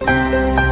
you.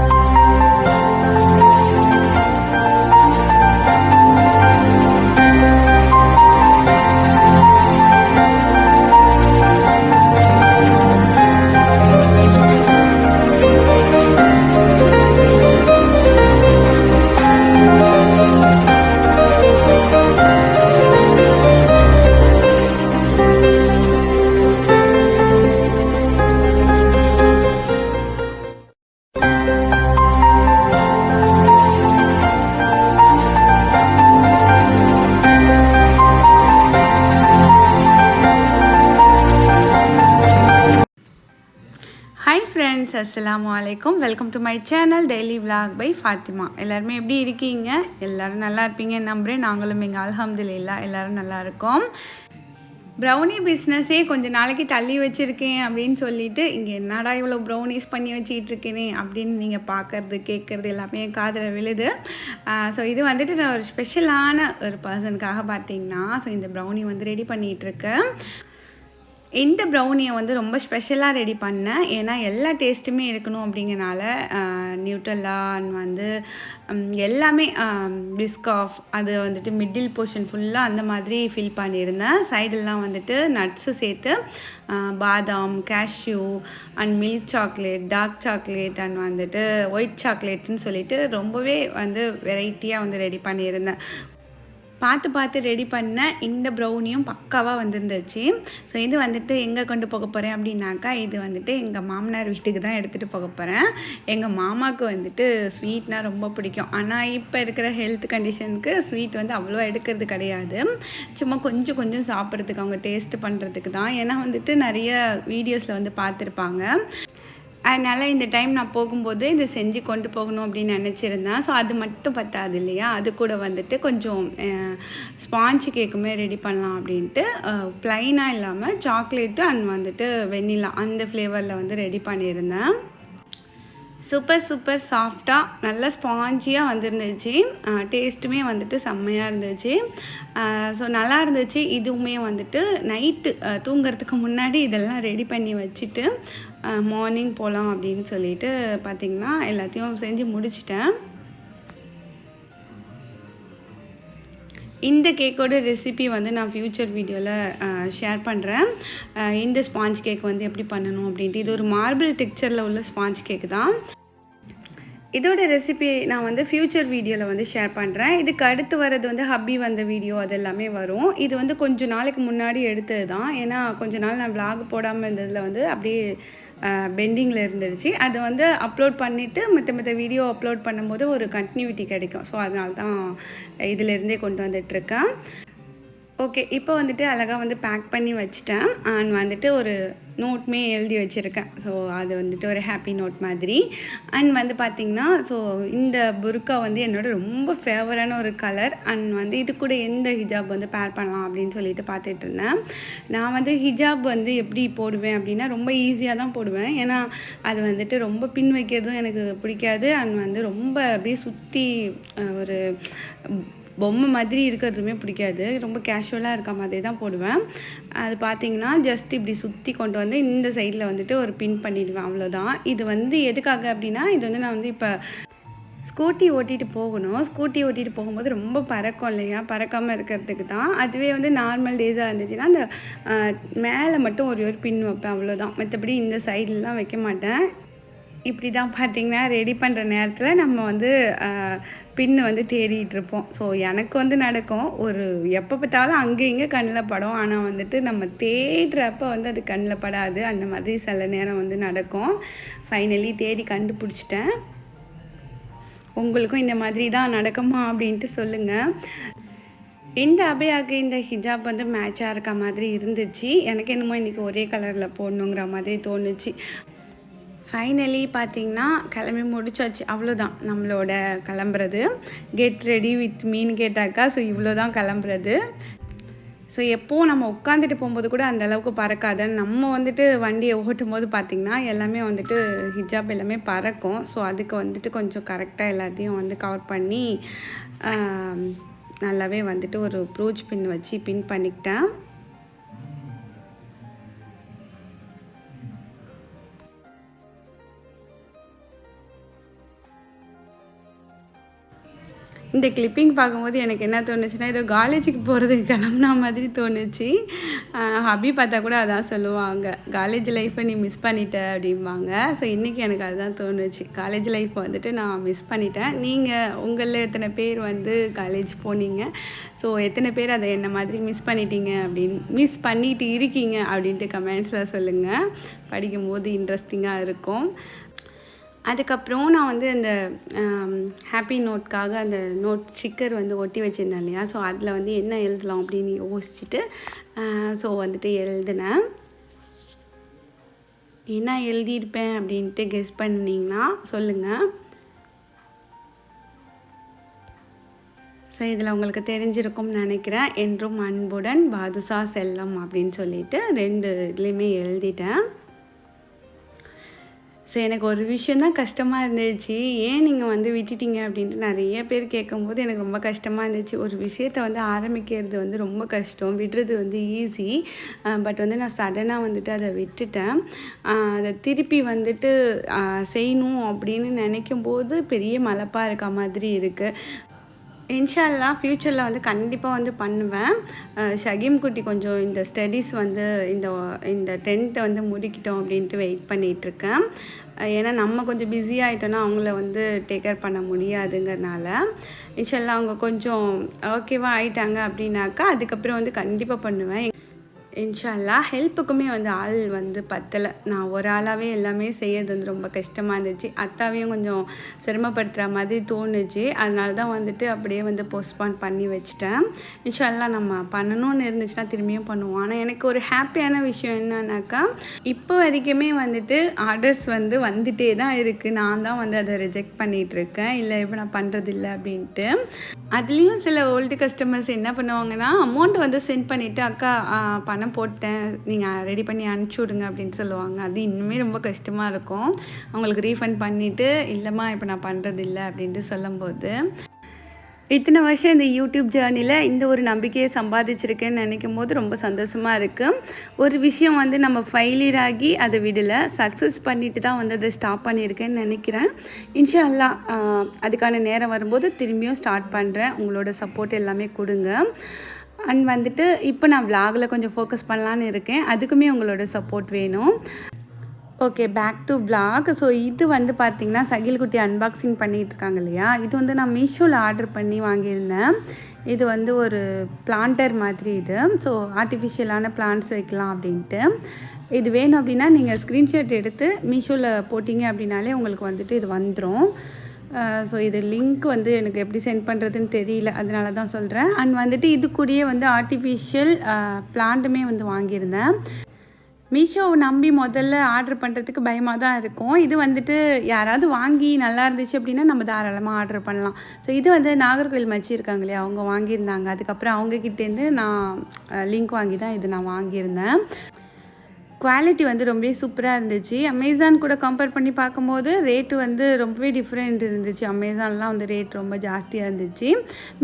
Friends அஸ்ஸலாமு அலைக்கும். Welcome to my channel daily vlog by Fathima எல்லாருமே எப்படி இருக்கீங்க? எல்லாரும் நல்லா இருப்பீங்க நம்புகிறேன் நாங்களும் எங்கள் அல்ஹம்துலில்லா எல்லாரும் நல்லா இருக்கோம். ப்ரௌனி பிஸ்னஸே கொஞ்ச நாளைக்கு தள்ளி வச்சுருக்கேன் அப்படின்னு சொல்லிட்டு இங்கே என்னடா இவ்வளோ ப்ரௌனிஸ் பண்ணி வச்சுக்கிட்டு இருக்கேனே அப்படின்னு நீங்கள் பார்க்கறது கேட்குறது எல்லாமே காதில் விழுது. ஸோ இது வந்துட்டு நான் ஒரு ஸ்பெஷலான ஒரு பர்சனுக்காக பார்த்தீங்கன்னா ஸோ இந்த ப்ரௌனி வந்து ரெடி பண்ணிகிட்ருக்கேன் இந்த ப்ரௌனியை வந்து ரொம்ப ஸ்பெஷலாக ரெடி பண்ணேன் ஏன்னா எல்லா டேஸ்ட்டுமே இருக்கணும் அப்படிங்கிறனால நியூட்ரல்லா வந்து எல்லாமே பிஸ்காஃப் அது வந்துட்டு மிடில் போர்ஷன் ஃபுல்லாக அந்த மாதிரி ஃபில் பண்ணியிருந்தேன். சைடெல்லாம் வந்துட்டு நட்ஸு சேர்த்து பாதாம் cashew and milk chocolate dark chocolate and வந்துட்டு ஒயிட் சாக்லேட்னு சொல்லிட்டு ரொம்பவே வந்து வெரைட்டியாக வந்து ரெடி பண்ணியிருந்தேன். பார்த்து பார்த்து ரெடி பண்ண இந்த ப்ரௌனியும் பக்காவாக வந்திருந்துச்சு. ஸோ இது வந்துட்டு எங்கே கொண்டு போக போகிறேன் அப்படின்னாக்கா இது வந்துட்டு எங்கள் மாமனார் வீட்டுக்கு தான் எடுத்துகிட்டு போக போகிறேன் எங்கள் மாமாவுக்கு வந்துட்டு ஸ்வீட்னா ரொம்ப பிடிக்கும். ஆனால் இப்போ இருக்கிற ஹெல்த் கண்டிஷனுக்கு ஸ்வீட் வந்து அவ்வளோ எடுக்கிறது கிடையாது. சும்மா கொஞ்சம் கொஞ்சம் சாப்பிட்றதுக்கு அவங்க டேஸ்ட் பண்ணுறதுக்கு தான். ஏன்னா வந்துட்டு நிறைய வீடியோஸில் வந்து பார்த்துருப்பாங்க. அதனால் இந்த டைம் நான் போகும்போது இதை செஞ்சு கொண்டு போகணும் அப்படின்னு நினச்சிருந்தேன். ஸோ அது மட்டும் பத்தாது இல்லையா? அது கூட வந்துட்டு கொஞ்சம் ஸ்பாஞ்ச் கேக்குமே ரெடி பண்ணலாம் அப்படின்ட்டு ப்ளைனாக இல்லாமல் சாக்லேட்டு அண்ட் வந்துட்டு வெண்ணிலா அந்த ஃப்ளேவரில் வந்து ரெடி பண்ணியிருந்தேன். சூப்பர் சூப்பர் சாஃப்டாக நல்ல ஸ்பாஞ்சியாக வந்துருந்துச்சு. டேஸ்ட்டுமே வந்துட்டு செம்மையாக இருந்துச்சு. ஸோ நல்லா இருந்துச்சு. இதுவுமே வந்துட்டு நைட்டு தூங்குறதுக்கு முன்னாடி இதெல்லாம் ரெடி பண்ணி வச்சுட்டு மார்னிங் போகலாம் அப்படின்னு சொல்லிட்டு பார்த்திங்கன்னா எல்லாத்தையும் செஞ்சு முடிச்சிட்டேன். இந்த கேக்கோட ரெசிபி வந்து நான் ஃப்யூச்சர் வீடியோவில் ஷேர் பண்ணுறேன் இந்த ஸ்பாஞ்ச் கேக் வந்து எப்படி பண்ணணும் அப்படின்ட்டு. இது ஒரு மார்பிள் டெக்ஸ்சரில் உள்ள ஸ்பாஞ்ச் கேக் தான். இதோட ரெசிபி நான் வந்து ஃப்யூச்சர் வீடியோவில் வந்து ஷேர் பண்ணுறேன் இதுக்கு அடுத்து வர்றது வந்து ஹப்பி வந்த வீடியோ அது எல்லாமே வரும். இது வந்து கொஞ்சம் நாளைக்கு முன்னாடி எடுத்தது தான் ஏன்னா கொஞ்ச நாள் நான் vlog போடாமல் இருந்ததில் வந்து அப்படியே பெண்டிங்கில் இருந்துடுச்சு. அது வந்து அப்லோட் பண்ணிவிட்டு மற்ற மற்ற வீடியோ அப்லோட் பண்ணும்போது ஒரு கண்டினியூட்டி கிடைக்கும். ஸோ அதனால தான் இதிலேருந்தே கொண்டு வந்துட்டுருக்கேன். ஓகே இப்போ வந்துட்டு அழகாக வந்து பேக் பண்ணி வச்சுட்டேன். அண்ட் வந்துட்டு ஒரு நோட்மே எழுதி வச்சுருக்கேன். ஸோ அது வந்துட்டு ஒரு ஹாப்பி நோட் மாதிரி. அண்ட் வந்து பார்த்திங்கன்னா ஸோ இந்த புர்கா வந்து என்னோட ரொம்ப ஃபேவரான ஒரு கலர் அண்ட் வந்து இது கூட எந்த ஹிஜாப் வந்து பேர் பண்ணலாம் அப்படின்னு சொல்லிட்டு பார்த்துட்டு இருந்தேன். நான் வந்து ஹிஜாப் வந்து எப்படி போடுவேன் அப்படின்னா ரொம்ப ஈஸியாக தான் போடுவேன். ஏன்னா அது வந்துட்டு ரொம்ப பின் வைக்கிறதும் எனக்கு பிடிக்காது. அண்ட் வந்து ரொம்ப அப்படியே சுற்றி ஒரு பொம்மை மாதிரி இருக்கிறதுமே பிடிக்காது. ரொம்ப கேஷுவலாக இருக்க மாதிரி தான் போடுவேன். அது பார்த்தீங்கன்னா ஜஸ்ட் இப்படி சுற்றி கொண்டு வந்து இந்த சைடில் வந்துட்டு ஒரு பின் பண்ணிடுவேன். அவ்வளோதான் இது வந்து எதுக்காக அப்படின்னா இது வந்து நான் வந்து இப்போ ஸ்கூட்டி ஓட்டிகிட்டு போகணும். ஸ்கூட்டி ஓட்டிகிட்டு போகும்போது ரொம்ப பறக்கும் இல்லையா? பறக்காமல் இருக்கிறதுக்கு தான். அதுவே வந்து நார்மல் டேஸாக இருந்துச்சுன்னா அந்த மேலே மட்டும் ஒரு ஒரு பின் வைப்பேன். அவ்வளோதான் மற்றபடி இந்த சைட்லலாம் வைக்க மாட்டேன். இப்படி தான் பார்த்தீங்கன்னா ரெடி பண்ணுற நேரத்தில் நம்ம வந்து பின்னு வந்து தேடிட்டு இருப்போம் ஸோ எனக்கு வந்து நடக்கும் ஒரு எப்போ பார்த்தாலும் அங்கே இங்கே கண்ணில் படும். ஆனால் வந்துட்டு நம்ம தேடுறப்ப வந்து அது கண்ணில் படாது. அந்த மாதிரி சில நேரம் வந்து நடக்கும். ஃபைனலி தேடி கண்டுபிடிச்சிட்டேன். உங்களுக்கும் இந்த மாதிரி தான் நடக்குமா அப்படின்ட்டு சொல்லுங்கள் இந்த அபயாவுக்கு இந்த ஹிஜாப் வந்து மேட்சாக இருக்க மாதிரி இருந்துச்சு. எனக்கு என்னமோ இன்றைக்கி ஒரே கலரில் போடணுங்கிற மாதிரி தோணுச்சு. ஃபைனலி பார்த்தீங்கன்னா கிளம்பி முடிச்சாச்சு. அவ்வளோதான் நம்மளோட கிளம்புறது. கெட் ரெடி வித் மீன் கேட்டாக்கா ஸோ இவ்வளோ தான் கிளம்புறது. ஸோ எப்போது நம்ம உட்காந்துட்டு போகும்போது கூட அந்த அளவுக்கு பறக்காது. நம்ம வந்துட்டு வண்டியை ஓட்டும் போது பார்த்திங்கன்னா எல்லாமே வந்துட்டு ஹிஜாப் எல்லாமே பறக்கும். ஸோ அதுக்கு வந்துட்டு கொஞ்சம் கரெக்டாக எல்லாத்தையும் வந்து கவர் பண்ணி நல்லாவே வந்துட்டு ஒரு ப்ரூச் பின் வச்சு பின் பண்ணிக்கிட்டேன். இந்த கிளிப்பிங் பார்க்கும்போது எனக்கு என்ன தோணுச்சுன்னா ஏதோ காலேஜுக்கு போகிறதுக்கு கிளம்புனா மாதிரி தோணுச்சு. ஹபி பார்த்தா கூட அதான் சொல்லுவாங்க. காலேஜ் லைஃப்பை நீ மிஸ் பண்ணிட்ட அப்படிம்பாங்க. ஸோ இன்றைக்கி எனக்கு அதுதான் தோணுச்சு. காலேஜ் லைஃப் வந்துட்டு நான் மிஸ் பண்ணிட்டேன். நீங்கள் உங்களில் எத்தனை பேர் வந்து காலேஜ் போனீங்க? ஸோ எத்தனை பேர் அதை என்ன மாதிரி மிஸ் பண்ணிட்டீங்க அப்படின்னு மிஸ் பண்ணிட்டு இருக்கீங்க அப்படின்ட்டு கமெண்ட்ஸில் சொல்லுங்கள் படிக்கும்போது இன்ட்ரெஸ்டிங்காக இருக்கும். அதுக்கப்புறம் நான் வந்து அந்த ஹாப்பி நோட்காக அந்த நோட் ஸ்டிக்கர் வந்து ஒட்டி வச்சுருந்தேன் இல்லையா? ஸோ அதில் வந்து என்ன எழுதலாம் அப்படின்னு யோசிச்சுட்டு ஸோ வந்துட்டு எழுதினேன். என்ன எழுதியிருப்பேன் அப்படின்ட்டு கெஸ் பண்ணிங்கன்னா சொல்லுங்கள் ஸோ இதில் உங்களுக்கு தெரிஞ்சிருக்கும்னு நினைக்கிறேன். என்றும் அன்புடன் பாதுஷா செல்லம் அப்படின்னு சொல்லிட்டு ரெண்டு இதுலேயுமே எழுதிட்டேன். ஸோ எனக்கு ஒரு விஷயம் தான் கஷ்டமாக இருந்துச்சு. ஏன் நீங்கள் வந்து விட்டுட்டீங்க அப்படின்ட்டு நிறைய பேர் கேட்கும்போது எனக்கு ரொம்ப கஷ்டமாக இருந்துச்சு. ஒரு விஷயத்தை வந்து ஆரம்பிக்கிறது வந்து ரொம்ப கஷ்டம். விடுறது வந்து ஈஸி பட் வந்து நான் சடனாக வந்துட்டு அதை விட்டுட்டேன். அதை திருப்பி வந்துட்டு செய்யணும் அப்படின்னு நினைக்கும் போது பெரிய மலப்பாக இருக்க மாதிரி இருக்குது இன்ஷால்லா ஃப்யூச்சரில் வந்து கண்டிப்பாக வந்து பண்ணுவேன். ஷகீம் குட்டி கொஞ்சம் இந்த ஸ்டடீஸ் வந்து இந்த இந்த டென்த்தை வந்து முடிக்கிட்டோம் அப்படின்ட்டு வெயிட் பண்ணிகிட்ருக்கேன் ஏன்னா நம்ம கொஞ்சம் பிஸி ஆகிட்டோன்னா அவங்கள வந்து டேக் கேர் பண்ண முடியாதுங்கிறனால. இன்ஷால்லா அவங்க கொஞ்சம் ஓகேவாக ஆயிட்டாங்க அப்படின்னாக்கா அதுக்கப்புறம் வந்து கண்டிப்பாக பண்ணுவேன். இன்ஷால்லா ஹெல்ப்புக்குமே வந்து ஆள் வந்து பத்தலை. நான் ஒரு ஆளாகவே எல்லாமே செய்யறது வந்து ரொம்ப கஷ்டமாக இருந்துச்சு. அத்தாவையும் கொஞ்சம் சிரமப்படுத்துகிற மாதிரி தோணுச்சு. அதனால தான் வந்துட்டு அப்படியே வந்து போஸ்ட்பான் பண்ணி வச்சிட்டேன். இன்ஷால்லா நம்ம பண்ணணும்னு இருந்துச்சுன்னா திரும்பியும் பண்ணுவோம். ஆனால் எனக்கு ஒரு ஹாப்பியான விஷயம் என்னன்னாக்கா இப்போ வரைக்குமே வந்துட்டு ஆர்டர்ஸ் வந்து வந்துட்டே தான் இருக்குது நான் தான் வந்து அதை ரிஜெக்ட் பண்ணிகிட்ருக்கேன் இல்லை இப்போ நான் பண்ணுறதில்ல அப்படின்ட்டு. அதுலேயும் சில ஓல்டு கஸ்டமர்ஸ் என்ன பண்ணுவாங்கன்னா அமௌண்ட் வந்து சென்ட் பண்ணிவிட்டு அக்கா பண்ண தானே போட்டேன். நீங்கள் ரெடி பண்ணி அனுப்பிச்சி விடுங்க அப்படின்னு சொல்லுவாங்க. அது இன்னுமே ரொம்ப கஷ்டமாக இருக்கும். அவங்களுக்கு ரீஃபண்ட் பண்ணிவிட்டு இல்லைம்மா இப்போ நான் பண்ணுறது இல்லை அப்படின்ட்டு சொல்லும்போது இத்தனை வருஷம் இந்த யூடியூப் ஜேர்னியில் இந்த ஒரு நம்பிக்கையை சம்பாதிச்சிருக்கேன்னு நினைக்கும் போது ரொம்ப சந்தோஷமாக இருக்குது ஒரு விஷயம் வந்து நம்ம ஃபெயிலியர் ஆகி அதை விடலை சக்ஸஸ் பண்ணிட்டு தான் வந்து அதை ஸ்டாப் பண்ணியிருக்கேன்னு நினைக்கிறேன். இன்ஷால்லா அதுக்கான நேரம் வரும்போது திரும்பியும் ஸ்டார்ட் பண்ணுறேன் உங்களோட சப்போர்ட் எல்லாமே கொடுங்க. அண்ட் வந்துட்டு இப்போ நான் விலாகில் கொஞ்சம் ஃபோக்கஸ் பண்ணலான்னு இருக்கேன். அதுக்குமே உங்களோட சப்போர்ட் வேணும். Okay back to blog so இது வந்து பார்த்திங்கன்னா சகில் குட்டி அன்பாக்சிங் பண்ணிகிட்டு இருக்காங்க இல்லையா? இது வந்து நான் மீஷோவில் ஆர்டர் பண்ணி வாங்கியிருந்தேன். இது வந்து ஒரு பிளான்டர் மாதிரி இது. ஸோ ஆர்டிஃபிஷியலான பிளான்ட்ஸ் வைக்கலாம் அப்படின்ட்டு. இது வேணும் அப்படின்னா நீங்கள் ஸ்க்ரீன்ஷாட் எடுத்து மீஷோவில் போட்டிங்க அப்படின்னாலே உங்களுக்கு வந்துட்டு இது வந்துடும் ஸோ இது லிங்க் வந்து எனக்கு எப்படி சென்ட் பண்ணுறதுன்னு தெரியல அதனால தான் சொல்கிறேன் அண்ட் வந்துட்டு இது கூடயே வந்து ஆர்டிஃபிஷியல் பிளான்ட்டுமே வந்து வாங்கியிருந்தேன். மீஷோவை நம்பி முதல்ல ஆர்டர் பண்ணுறதுக்கு பயமாக தான் இருக்கும். இது வந்துட்டு யாராவது வாங்கி நல்லா இருந்துச்சு அப்படின்னா நம்ம தாராளமாக ஆர்டர் பண்ணலாம். ஸோ இது வந்து நாகர்கோவில் மச்சி இருக்காங்க இல்லையா அவங்க வாங்கியிருந்தாங்க. அதுக்கப்புறம் அவங்கக்கிட்டேருந்து நான் லிங்க் வாங்கி தான் இது நான் வாங்கியிருந்தேன். குவாலிட்டி வந்து ரொம்பவே சூப்பராக இருந்துச்சு. அமேசான் கூட கம்பேர் பண்ணி பார்க்கும்போது ரேட்டு வந்து ரொம்பவே டிஃப்ரெண்ட் இருந்துச்சு. அமேசான்லாம் வந்து ரேட் ரொம்ப ஜாஸ்தியாக இருந்துச்சு.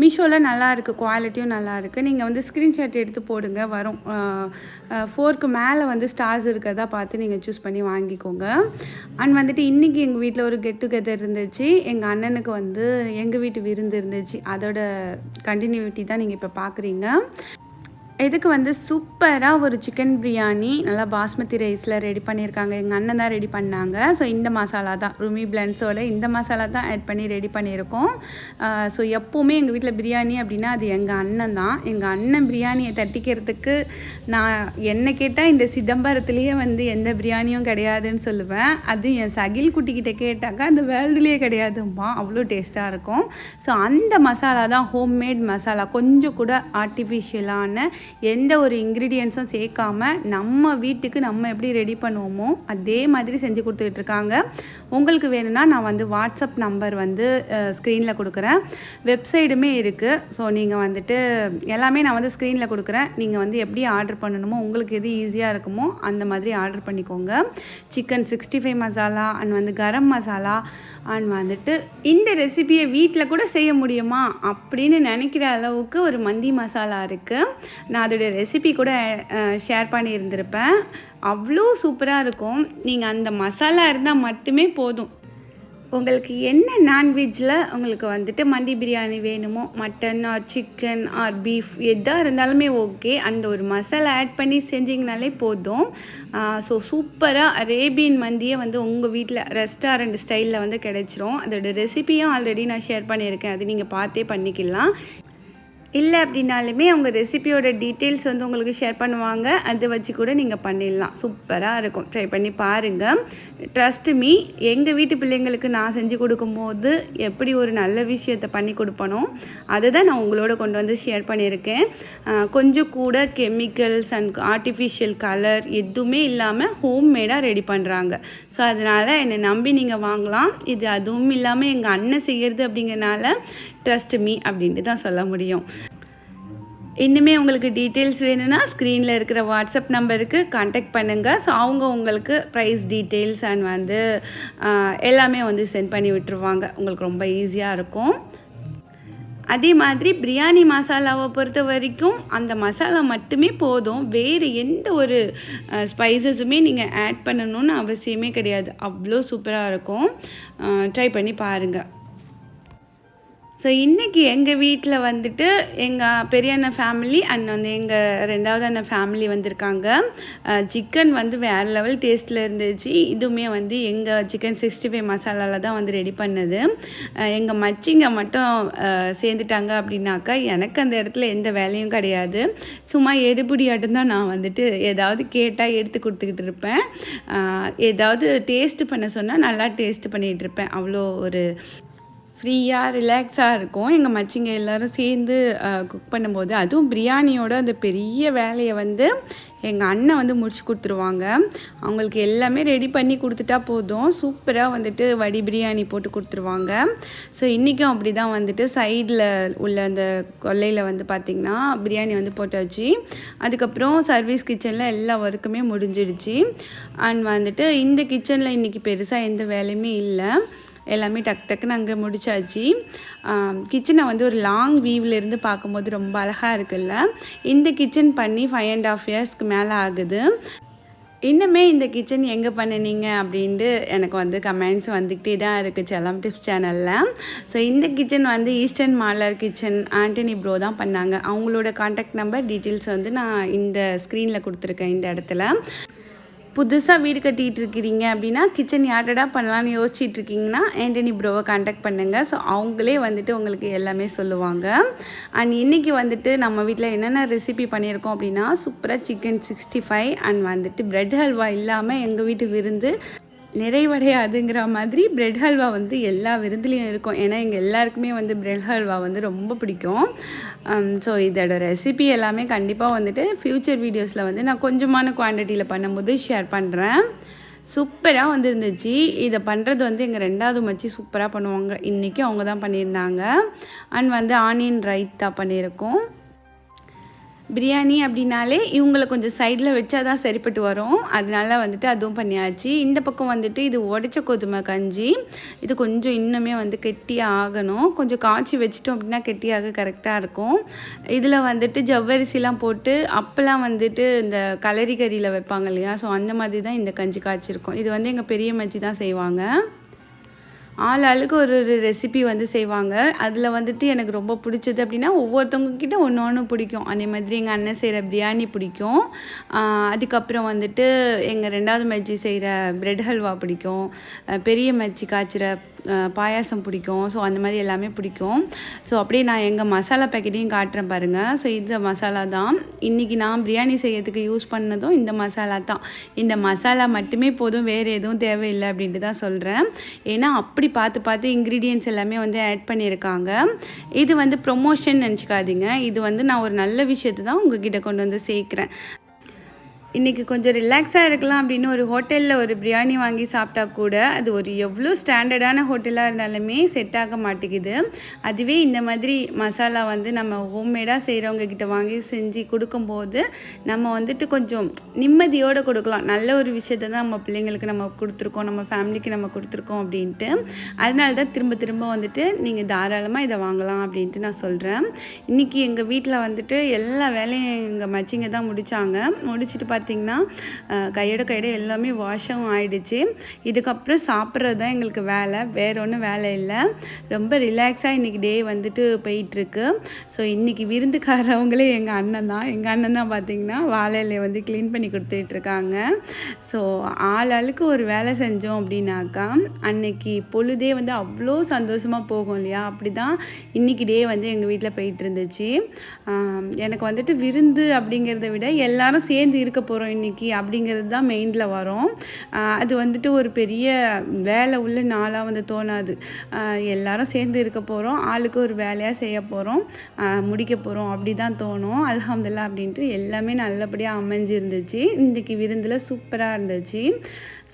மீஷோவில் நல்லாயிருக்கு குவாலிட்டியும் நல்லாயிருக்கு நீங்கள் வந்து ஸ்க்ரீன்ஷாட் எடுத்து போடுங்க. வரும் ஃபோர்க்கு மேலே வந்து ஸ்டார்ஸ் இருக்கிறதா பார்த்து நீங்கள் சூஸ் பண்ணி வாங்கிக்கோங்க. அண்ட் வந்துட்டு இன்றைக்கி எங்கள் வீட்டில் ஒரு கெட் டுகெதர் இருந்துச்சு. எங்கள் அண்ணனுக்கு வந்து எங்கள் வீட்டு விருந்து இருந்துச்சு. அதோட கண்டினியூட்டி தான் நீங்கள் இப்போ பார்க்குறீங்க இதுக்கு வந்து சூப்பராக ஒரு சிக்கன் பிரியாணி நல்லா பாஸ்மதி ரைஸில் ரெடி பண்ணியிருக்காங்க. எங்கள் அண்ணன் தான் ரெடி பண்ணாங்க. ஸோ இந்த மசாலா தான். ருமி பிளண்ட்ஸோட இந்த மசாலா தான் ஆட் பண்ணி ரெடி பண்ணியிருக்கோம். ஸோ எப்போவுமே எங்கள் வீட்டில் பிரியாணி அப்படின்னா அது எங்கள் அண்ணன் தான். எங்கள் அண்ணன் பிரியாணியை தட்டிக்கிறதுக்கு நான் என்ன கேட்டால் இந்த சிதம்பரத்துலேயே வந்து எந்த பிரியாணியும் கிடையாதுன்னு சொல்லுவேன். அது என் சகில் குட்டிக்கிட்ட கேட்டாக்கா அந்த வேர்ல்டுலேயே கிடையாதும்மா. அவ்வளோ டேஸ்ட்டாக இருக்கும். ஸோ அந்த மசாலா தான் ஹோம்மேட் மசாலா கொஞ்சம் கூட ஆர்டிஃபிஷியலான எந்த ஒரு இன்க்ரீடியன்ஸும் சேர்க்காம நம்ம வீட்டுக்கு நம்ம எப்படி ரெடி பண்ணுவோமோ அதே மாதிரி செஞ்சு கொடுத்துட்ருக்காங்க உங்களுக்கு வேணும்னா நான் வந்து வாட்ஸ்அப் நம்பர் வந்து ஸ்க்ரீனில் கொடுக்குறேன். வெப்சைடுமே இருக்குது ஸோ நீங்கள் வந்துட்டு எல்லாமே நான் வந்து ஸ்க்ரீனில் கொடுக்குறேன். நீங்கள் வந்து எப்படி ஆர்டர் பண்ணணுமோ உங்களுக்கு எது ஈஸியாக இருக்குமோ அந்த மாதிரி ஆர்டர் பண்ணிக்கோங்க. Chicken sixty five masala and வந்து கரம் மசாலா அண்ட் வந்துட்டு இந்த ரெசிபியை வீட்டில் கூட செய்ய முடியுமா? அப்படின்னு நினைக்கிற அளவுக்கு ஒரு மந்தி மசாலா இருக்குது நான் அதோடைய ரெசிபி கூட ஷேர் பண்ணியிருந்திருப்பேன். அவ்வளோ சூப்பராக இருக்கும். நீங்கள் அந்த மசாலா இருந்தால் மட்டுமே போதும். உங்களுக்கு என்ன நான்வெஜ்ஜில் உங்களுக்கு வந்துட்டு மந்தி பிரியாணி வேணுமோ mutton or chicken or beef எதாக இருந்தாலுமே ஓகே அந்த ஒரு மசாலா ஆட் பண்ணி செஞ்சிங்கனாலே போதும். ஸோ சூப்பராக அரேபியன் மந்தியே வந்து உங்கள் வீட்டில் ரெஸ்டாரண்ட் ஸ்டைலில் வந்து கிடச்சிரும். அதோட ரெசிபியும் ஆல்ரெடி நான் ஷேர் பண்ணியிருக்கேன். அது நீங்கள் பார்த்தே பண்ணிக்கலாம். இல்லை அப்படின்னாலுமே அவங்க ரெசிபியோட டீட்டெயில்ஸ் வந்து உங்களுக்கு ஷேர் பண்ணுவாங்க. அதை வச்சு கூட நீங்கள் பண்ணிடலாம். சூப்பராக இருக்கும். ட்ரை பண்ணி பாருங்கள் ட்ரஸ்ட் மீ எங்கள் வீட்டு பிள்ளைங்களுக்கு நான் செஞ்சு கொடுக்கும்போது எப்படி ஒரு நல்ல விஷயத்தை பண்ணி கொடுப்பனோ அதை தான் நான் உங்களோட கொண்டு வந்து ஷேர் பண்ணியிருக்கேன். கொஞ்சம் கூட கெமிக்கல்ஸ் அண்ட் ஆர்டிஃபிஷியல் கலர் எதுவுமே இல்லாமல் ஹோம்மேடாக ரெடி பண்ணுறாங்க ஸோ அதனால் என்னை நம்பி நீங்கள் வாங்கலாம். இது அதுவும் இல்லாமல் எங்கள் அண்ணன் செய்கிறது அப்படிங்கிறனால ட்ரஸ்ட் மீ அப்படின்ட்டு தான் சொல்ல முடியும். இன்னுமே உங்களுக்கு டீட்டெயில்ஸ் வேணும்னா ஸ்க்ரீனில் இருக்கிற வாட்ஸ்அப் நம்பருக்கு காண்டாக்ட் பண்ணுங்கள் ஸோ அவங்க உங்களுக்கு ப்ரைஸ் டீட்டெயில்ஸ் அண்ட் வந்து எல்லாமே வந்து சென்ட் பண்ணி விட்டுருவாங்க. உங்களுக்கு ரொம்ப ஈஸியாக இருக்கும். அதே மாதிரி பிரியாணி மசாலாவை பொறுத்த வரைக்கும் அந்த மசாலா மட்டுமே போதும். வேறு எந்த ஒரு ஸ்பைசஸுமே நீங்கள் ஆட் பண்ணணும்னு அவசியமே கிடையாது. அவ்வளோ சூப்பராக இருக்கும். ட்ரை பண்ணி பாருங்கள் ஸோ இன்றைக்கி எங்கள் வீட்டில் வந்துட்டு எங்கள் பெரிய அண்ணன் ஃபேமிலி அண்ட் வந்து எங்கள் ரெண்டாவது அண்ணன் ஃபேமிலி வந்திருக்காங்க. சிக்கன் வந்து வேறு லெவல் டேஸ்ட்டில் இருந்துச்சு. இதுவுமே வந்து எங்கள் சிக்கன் சிக்ஸ்டி ஃபைவ் மசாலாவில் தான் வந்து ரெடி பண்ணது. எங்கள் மச்சிங்க மட்டும் சேர்ந்துட்டாங்க அப்படின்னாக்கா எனக்கு அந்த இடத்துல எந்த வேலையும் கிடையாது. சும்மா எடுபடியாட்டம் தான் நான் வந்துட்டு ஏதாவது கேட்டால் எடுத்து கொடுத்துக்கிட்டு இருப்பேன். ஏதாவது டேஸ்ட் பண்ண சொன்னால் நல்லா டேஸ்ட் பண்ணிகிட்டு இருப்பேன். அவ்வளோ ஒரு ஃப்ரீயாக ரிலாக்ஸாக இருக்கும். எங்கள் மச்சிங்க எல்லோரும் சேர்ந்து குக் பண்ணும்போது அதுவும் பிரியாணியோட அந்த பெரிய வேலையை வந்து எங்கள் அண்ணன் வந்து முடிச்சு கொடுத்துருவாங்க. அவங்களுக்கு எல்லாமே ரெடி பண்ணி கொடுத்துட்டா போதும். சூப்பராக வந்துட்டு வடி பிரியாணி போட்டு கொடுத்துருவாங்க. ஸோ இன்றைக்கும் அப்படி தான் வந்துட்டு சைடில் உள்ள அந்த கொல்லையில் வந்து பார்த்திங்கன்னா பிரியாணி வந்து போட்டாச்சு. அதுக்கப்புறம் சர்வீஸ் கிச்சனில் எல்லா ஒர்க்குமே முடிஞ்சிடுச்சு. அண்ட் வந்துட்டு இந்த கிச்சனில் இன்றைக்கி பெருசாக எந்த வேலையுமே இல்லை. எல்லாமே டக் டக்குன்னு அங்கே முடிச்சாச்சு. கிச்சனை வந்து ஒரு லாங் வியூவிலேருந்து பார்க்கும்போது ரொம்ப அழகாக இருக்குல்ல? இந்த கிச்சன் பண்ணி ஃபைவ் அண்ட் ஆஃப் இயர்ஸ்க்கு மேலே ஆகுது. இன்னுமே இந்த கிச்சன் எங்கே பண்ணினீங்க அப்படின்ட்டு எனக்கு வந்து கமெண்ட்ஸ் வந்துக்கிட்டே தான் இருக்குது செல்லம் டிப்ஸ் சேனலில் ஸோ இந்த கிச்சன் வந்து eastern Malar kitchen Antony bro தான் பண்ணாங்க. அவங்களோட காண்டாக்ட் நம்பர் டீட்டெயில்ஸ் வந்து நான் இந்த ஸ்க்ரீனில் கொடுத்துருக்கேன் இந்த இடத்துல. புதுசாக வீடு கட்டிகிட்டு இருக்கிறீங்க அப்படின்னா கிச்சன் யார்டடாக பண்ணலான்னு யோசிச்சுட்டு இருக்கீங்கன்னா ஆண்டனி ப்ரோவை காண்டாக்ட் பண்ணுங்கள் ஸோ அவங்களே வந்துட்டு உங்களுக்கு எல்லாமே சொல்லுவாங்க. அண்ட் இன்றைக்கி வந்துட்டு நம்ம வீட்டில் என்னென்ன ரெசிபி பண்ணியிருக்கோம் அப்படின்னா சூப்பராக சிக்கன் சிக்ஸ்டி ஃபைவ் அண்ட் வந்துட்டு ப்ரெட் ஹல்வா இல்லாமல் எங்கள் வீட்டு விருந்து நிறைவடையாதுங்கிற மாதிரி பிரெட் ஹல்வா வந்து எல்லா விருந்துலேயும் இருக்கும். ஏன்னா எங்கள் எல்லாருக்குமே வந்து பிரெட் ஹல்வா வந்து ரொம்ப பிடிக்கும். Um, ஸோ இதோட ரெசிபி எல்லாமே கண்டிப்பாக வந்துட்டு ஃப்யூச்சர் வீடியோஸில் வந்து நான் கொஞ்சமான குவான்டிட்டியில் பண்ணும்போது ஷேர் பண்ணுறேன் சூப்பராக வந்துருந்துச்சு. இதை பண்ணுறது வந்து எங்கள் ரெண்டாவது மச்சி சூப்பராக பண்ணுவாங்க. இன்றைக்கி அவங்க தான் பண்ணியிருந்தாங்க. அண்ட் வந்து ஆனியன் ரைத்தா பண்ணியிருக்கோம். பிரியாணி அப்படின்னாலே இவங்களை கொஞ்சம் சைடில் வச்சா தான் சரிப்பட்டு வரும். அதனால வந்துட்டு அதுவும் பண்ணியாச்சு. இந்த பக்கம் வந்துட்டு இது உடச்ச கோதுமை கஞ்சி. இது கொஞ்சம் இன்னுமே வந்து கெட்டியாக ஆகணும். கொஞ்சம் காய்ச்சி வச்சிட்டோம் அப்படின்னா கெட்டியாக கரெக்டாக இருக்கும். இதில் வந்துட்டு ஜவ்வரிசிலாம் போட்டு அப்போல்லாம் வந்துட்டு இந்த கலரி கறியில் வைப்பாங்க இல்லையா? ஸோ அந்த மாதிரி தான் இந்த கஞ்சி காய்ச்சிருக்கும். இது வந்து எங்கள் பெரிய மச்சி தான் செய்வாங்க. ஆள் ஆளுக்கு ஒரு ஒரு ரெசிபி வந்து செய்வாங்க. அதில் வந்துட்டு எனக்கு ரொம்ப பிடிச்சது அப்படின்னா ஒவ்வொருத்தவங்கக்கிட்ட ஒன்று ஒன்று பிடிக்கும். அதே மாதிரி எங்கள் அண்ணன் செய்கிற பிரியாணி பிடிக்கும். அதுக்கப்புறம் வந்துட்டு எங்கள் ரெண்டாவது மச்சி செய்கிற பிரெட் ஹல்வா பிடிக்கும். பெரிய மச்சி காய்ச்சிற பாயாசம் பிடிக்கும். ஸோ அந்த மாதிரி எல்லாமே பிடிக்கும். ஸோ அப்படியே நான் எங்கள் மசாலா பேக்கெட்டையும் காட்டுறேன் பாருங்கள் ஸோ இந்த மசாலா தான். இன்றைக்கி நான் பிரியாணி செய்யறதுக்கு யூஸ் பண்ணதும் இந்த மசாலா தான். இந்த மசாலா மட்டுமே போதும் வேறு எதுவும் தேவையில்லை அப்படின்ட்டு தான் சொல்கிறேன் ஏன்னா அப்படி பார்த்து பார்த்து இன்க்ரீடியன்ஸ் எல்லாமே வந்து ஆட் பண்ணியிருக்காங்க. இது வந்து ப்ரொமோஷன் நினச்சிக்காதீங்க. இது வந்து நான் ஒரு நல்ல விஷயத்தை தான் உங்ககிட்ட கொண்டு வந்து சேர்க்குறேன். இன்றைக்கி கொஞ்சம் ரிலாக்ஸாக இருக்கலாம் அப்படின்னு ஒரு ஹோட்டலில் ஒரு பிரியாணி வாங்கி சாப்பிட்டா கூட அது ஒரு எவ்வளோ ஸ்டாண்டர்டான ஹோட்டலாக இருந்தாலுமே செட் ஆக மாட்டேங்குது. அதுவே இந்த மாதிரி மசாலா வந்து நம்ம ஹோம்மேடாக செய்கிறவங்க கிட்ட வாங்கி செஞ்சு கொடுக்கும்போது நம்ம வந்துட்டு கொஞ்சம் நிம்மதியோடு கொடுக்கலாம். நல்ல ஒரு விஷயத்தை தான் நம்ம பிள்ளைங்களுக்கு நம்ம கொடுத்துருக்கோம் நம்ம ஃபேமிலிக்கு நம்ம கொடுத்துருக்கோம் அப்படின்ட்டு. அதனால தான் திரும்ப திரும்ப வந்துட்டு நீங்கள் தாராளமாக இதை வாங்கலாம் அப்படின்ட்டு நான் சொல்கிறேன் இன்றைக்கி எங்கள் வீட்டில் வந்துட்டு எல்லா வேலையும் எங்கள் மச்சிங்க தான் முடித்தாங்க முடிச்சுட்டு பார்த்திங்கன்னா கையோட கையோட எல்லாமே வாஷும் ஆகிடுச்சு இதுக்கப்புறம் சாப்பிட்றது தான் எங்களுக்கு வேலை. வேற ஒன்றும் வேலை இல்லை. ரொம்ப ரிலாக்ஸாக இன்றைக்கி டே வந்துட்டு போயிட்டுருக்கு. ஸோ இன்றைக்கி விருந்துக்காரவங்களே எங்கள் அண்ணன் தான். எங்கள் அண்ணன் தான் பார்த்திங்கன்னா வாழை வந்து க்ளீன் பண்ணி கொடுத்துட்ருக்காங்க ஸோ ஆள் ஆளுக்கு ஒரு வேலை செஞ்சோம் அப்படின்னாக்கா அன்னைக்கு பொழுதே வந்து அவ்வளோ சந்தோஷமாக போகும் இல்லையா? அப்படி தான் இன்றைக்கி டே வந்து எங்கள் வீட்டில் போயிட்டு இருந்துச்சு. எனக்கு வந்துட்டு விருந்து அப்படிங்கிறத விட எல்லாரும் சேர்ந்து இருக்க போகிறோம் இன்றைக்கி அப்படிங்கிறது தான் மெயினில் வரும். அது வந்துட்டு ஒரு பெரிய வேலை உள்ள நாளாக வந்து தோணாது. எல்லாரும் சேர்ந்து இருக்க போகிறோம் ஆளுக்கு ஒரு வேலையாக செய்ய போகிறோம் முடிக்க போகிறோம் அப்படி தான் தோணும். அல்ஹம்துலில்லாஹ் அப்படின்ட்டு எல்லாமே நல்லபடியாக அமைஞ்சிருந்துச்சு. இன்றைக்கி விருந்தில் சூப்பராக இருந்துச்சு.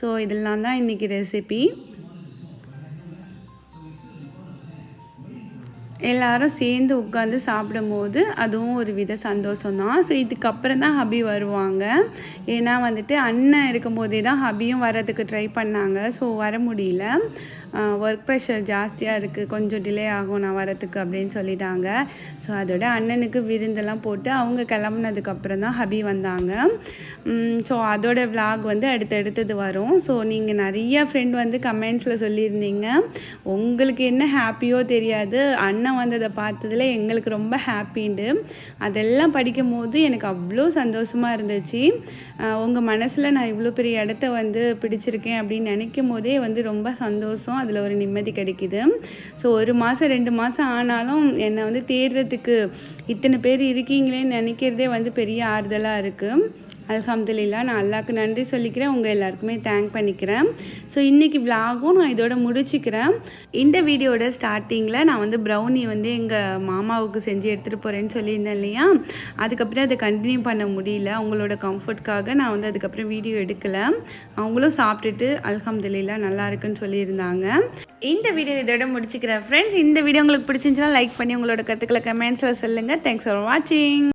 ஸோ இதெல்லாம் தான் இன்றைக்கி ரெசிபி எல்லாரும் சேர்ந்து உட்காந்து சாப்பிடும்போது அதுவும் ஒரு வித சந்தோஷம்தான். ஸோ இதுக்கப்புறம் தான் ஹபி வருவாங்க. ஏன்னா வந்துட்டு அண்ணன் இருக்கும்போதே தான் ஹபியும் வரதுக்கு ட்ரை பண்ணாங்க. ஸோ வர முடியல. ஒர்க் ப்ரெஷர் ஜாஸ்தியாக இருக்குது கொஞ்சம் டிலே ஆகும் நான் வரத்துக்கு அப்படின்னு சொல்லிட்டாங்க. ஸோ அதோட அண்ணனுக்கு விருந்தெல்லாம் போட்டு அவங்க கிளம்புனதுக்கப்புறம் தான் ஹபி வந்தாங்க. ஸோ அதோட vlog வந்து அடுத்தடுத்தது வரும். ஸோ நீங்கள் நிறைய ஃப்ரெண்ட் வந்து கமெண்ட்ஸில் சொல்லியிருந்தீங்க. உங்களுக்கு என்ன ஹாப்பியோ தெரியாது. அண்ணன் வந்ததை பார்த்ததுல எங்களுக்கு ரொம்ப ஹாப்பிண்டு அதெல்லாம் படிக்கும் போது எனக்கு அவ்வளோ சந்தோஷமாக இருந்துச்சு. உங்கள் மனசில் நான் இவ்வளோ பெரிய இடத்த வந்து பிடிச்சிருக்கேன் அப்படின்னு நினைக்கும் போதே வந்து ரொம்ப சந்தோஷம். அதில் ஒரு நிம்மதி கிடைக்குது. ஸோ ஒரு மாதம் ரெண்டு மாதம் ஆனாலும் என்னை வந்து தேடுறதுக்கு இத்தனை பேர் இருக்கீங்களேன்னு நினைக்கிறதே வந்து பெரிய ஆறுதலாக இருக்குது அல்ஹம்துலில்லாஹ் நான் அல்லாவுக்கு நன்றி சொல்லிக்கிறேன். உங்கள் எல்லாருக்குமே தேங்க் பண்ணிக்கிறேன். ஸோ இன்றைக்கி விலாகும் நான் இதோட முடிச்சுக்கிறேன். இந்த வீடியோட ஸ்டார்டிங்கில் நான் வந்து ப்ரௌனி வந்து எங்கள் மாமாவுக்கு செஞ்சு எடுத்துகிட்டு போகிறேன்னு சொல்லியிருந்தேன் இல்லையா? அதுக்கப்புறம் அதை கண்டினியூ பண்ண முடியல. அவங்களோட கம்ஃபர்ட்காக நான் வந்து அதுக்கப்புறம் வீடியோ எடுக்கலை. அவங்களும் சாப்பிட்டுட்டு அல்ஹம்துலில்லாஹ் நல்லா இருக்குன்னு சொல்லியிருந்தாங்க. இந்த வீடியோ இதோட முடிச்சுக்கிறேன். ஃப்ரெண்ட்ஸ் இந்த வீடியோ உங்களுக்கு பிடிச்சிருந்துச்சுன்னா லைக் பண்ணி உங்களோட கருத்துக்களை கமெண்ட்ஸில் சொல்லுங்கள் தேங்க்ஸ் ஃபார் வாட்சிங்